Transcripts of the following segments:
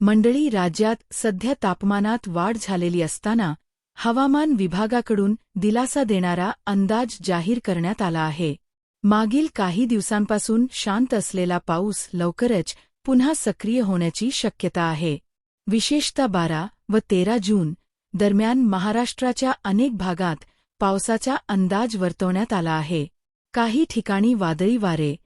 मंडळी राज्यात सध्या तापमानात वाढ झालेली असताना हवामान विभागाकडून दिलासा देणारा अंदाज जाहीर करण्यात आला आहे. मागील काही दिवसांपासून शांत असलेला पाऊस लवकरच पुन्हा सक्रिय होण्याची शक्यता आहे. विशेषतः बारा व तेरा जून दरम्यान महाराष्ट्राच्या अनेक भागात पावसाचा अंदाज वर्तवण्यात आला आहे. काही ठिकाणी वादळी वारे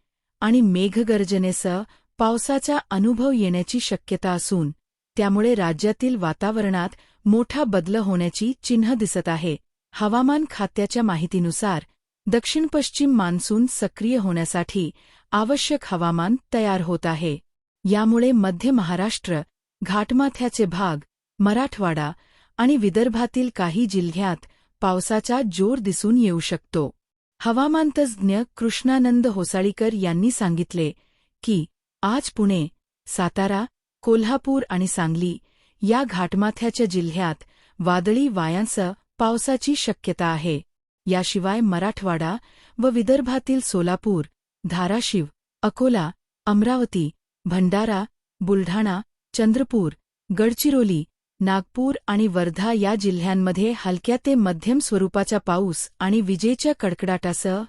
आणि मेघगर्जनेसह पावसाचा अनुभव येण्याची शक्यता असून त्यामुळे राज्यातील वातावरणात मोठा बदल होण्याची चिन्ह दिसत आहे. हवामान खात्याच्या माहितीनुसार दक्षिण पश्चिम मान्सून सक्रिय होण्यासाठी आवश्यक हवामान तयार होत आहे. यामुळे मध्य महाराष्ट्र घाटमाथ्याचे भाग मराठवाडा आणि विदर्भातील काही जिल्ह्यात पावसाचा जोर दिसून येऊ शकतो. हवामानतज्ज्ञ कृष्णानंद होसाळीकर यांनी सांगितले की आज पुणे सातारा कोल्हापूर आणि सांगली या घाटमाथ्याच्या जिल्ह्यात वादळी वायांसह पावसाची शक्यता आहे. याशिवाय मराठवाडा व विदर्भातील सोलापूर धाराशिव अकोला अमरावती भंडारा बुलढाणा चंद्रपूर गडचिरोली नागपूर आणि वर्धा या जिल्ह्यांमध्ये हलक्या ते मध्यम स्वरूपाचा पाऊस आणि विजेच्या कडकडाटासह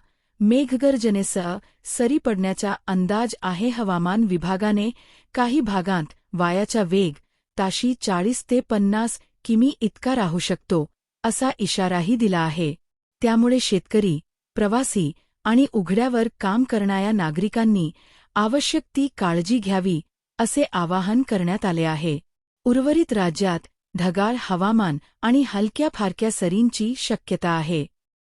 मेघगर्जनेसह सरी पडण्याचा अंदाज आहे हवामान विभागाने. काही भागांत वायाचा वेग ताशी चाळीस ते पन्नास किमी इतका राहू शकतो असा इशाराही दिला आहे. त्यामुळे शेतकरी प्रवासी आणि उघड्यावर काम करणाऱ्या नागरिकांनी आवश्यक ती काळजी घ्यावी असे आवाहन करण्यात आले आहे. उर्वरित राज्यात ढगाळ हवामान आणि हलक्या फारक्या सरींची शक्यता आहे.